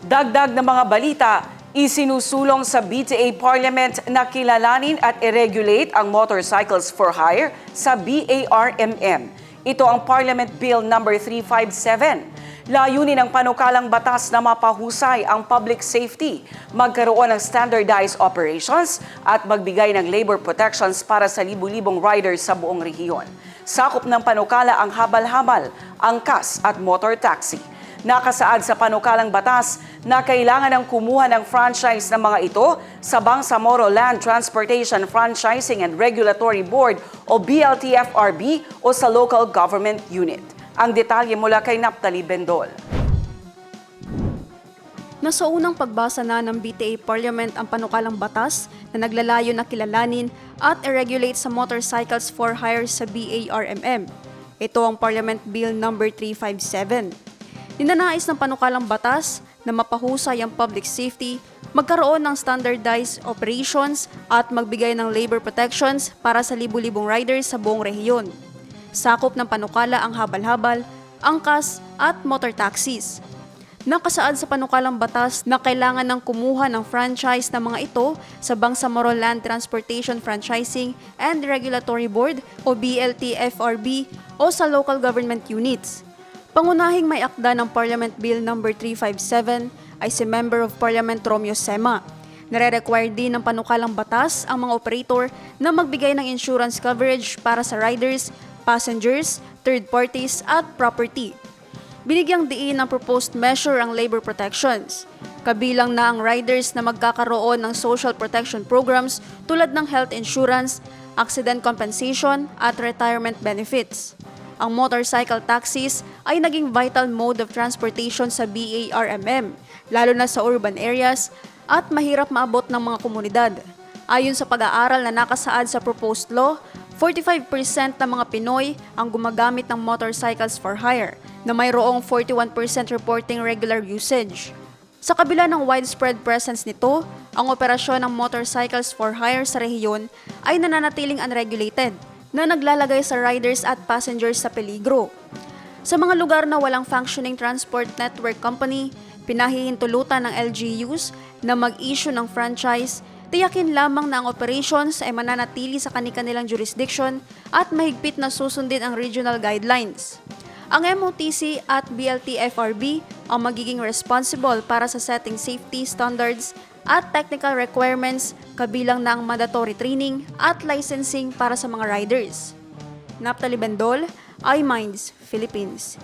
Dagdag na mga balita, isinusulong sa BTA Parliament na kilalanin at i-regulate ang motorcycles for hire sa BARMM. Ito ang Parliament Bill number 357. Layunin ng panukalang batas na mapahusay ang public safety, magkaroon ng standardized operations at magbigay ng labor protections para sa libu-libong riders sa buong rehiyon. Sakop ng panukala ang habal-habal, angkas at motor taxi. Nakasaad sa panukalang batas na kailangan ng kumuha ng franchise ng mga ito sa Bangsamoro Land Transportation Franchising and Regulatory Board o BLTFRB o sa local government unit. Ang detalye mula kay Naptali Bendol. Nasa unang pagbasa na ng BTA Parliament ang panukalang batas na naglalayo na kilalanin at i-regulate sa motorcycles for hire sa BARMM. Ito ang Parliament Bill number 357. Ninanais ng panukalang batas na mapahusay ang public safety, magkaroon ng standardized operations at magbigay ng labor protections para sa libu-libong riders sa buong rehiyon. Sakop ng panukala ang habal-habal, angkas at motor taxis. Nakasaad sa panukalang batas na kailangan ng kumuha ng franchise ng mga ito sa Bangsamoro Land Transportation Franchising and Regulatory Board o BLTFRB o sa local government units. Pangunahing may akda ng Parliament Bill No. 357 ay si Member of Parliament Romeo Sema. Nare-require din ng panukalang batas ang mga operator na magbigay ng insurance coverage para sa riders, passengers, third parties at property. Binigyang diin ng proposed measure ang labor protections. Kabilang na ang riders na magkakaroon ng social protection programs tulad ng health insurance, accident compensation at retirement benefits. Ang motorcycle taxis ay naging vital mode of transportation sa BARMM, lalo na sa urban areas at mahirap maabot ng mga komunidad. Ayon sa pag-aaral na nakasaad sa proposed law, 45% ng mga Pinoy ang gumagamit ng motorcycles for hire, na mayroong 41% reporting regular usage. Sa kabila ng widespread presence nito, ang operasyon ng motorcycles for hire sa rehiyon ay nananatiling unregulated na naglalagay sa riders at passengers sa peligro. Sa mga lugar na walang functioning transport network company, pinahihintulutan ng LGUs na mag-issue ng franchise, tiyakin lamang na ang operations ay mananatili sa kanilang jurisdiction at mahigpit na susundin ang regional guidelines. Ang MOTC at BLTFRB ang magiging responsible para sa setting safety standards at technical requirements kabilang ng mandatory training at licensing para sa mga riders. Naptali Bendol, iMinds, Philippines.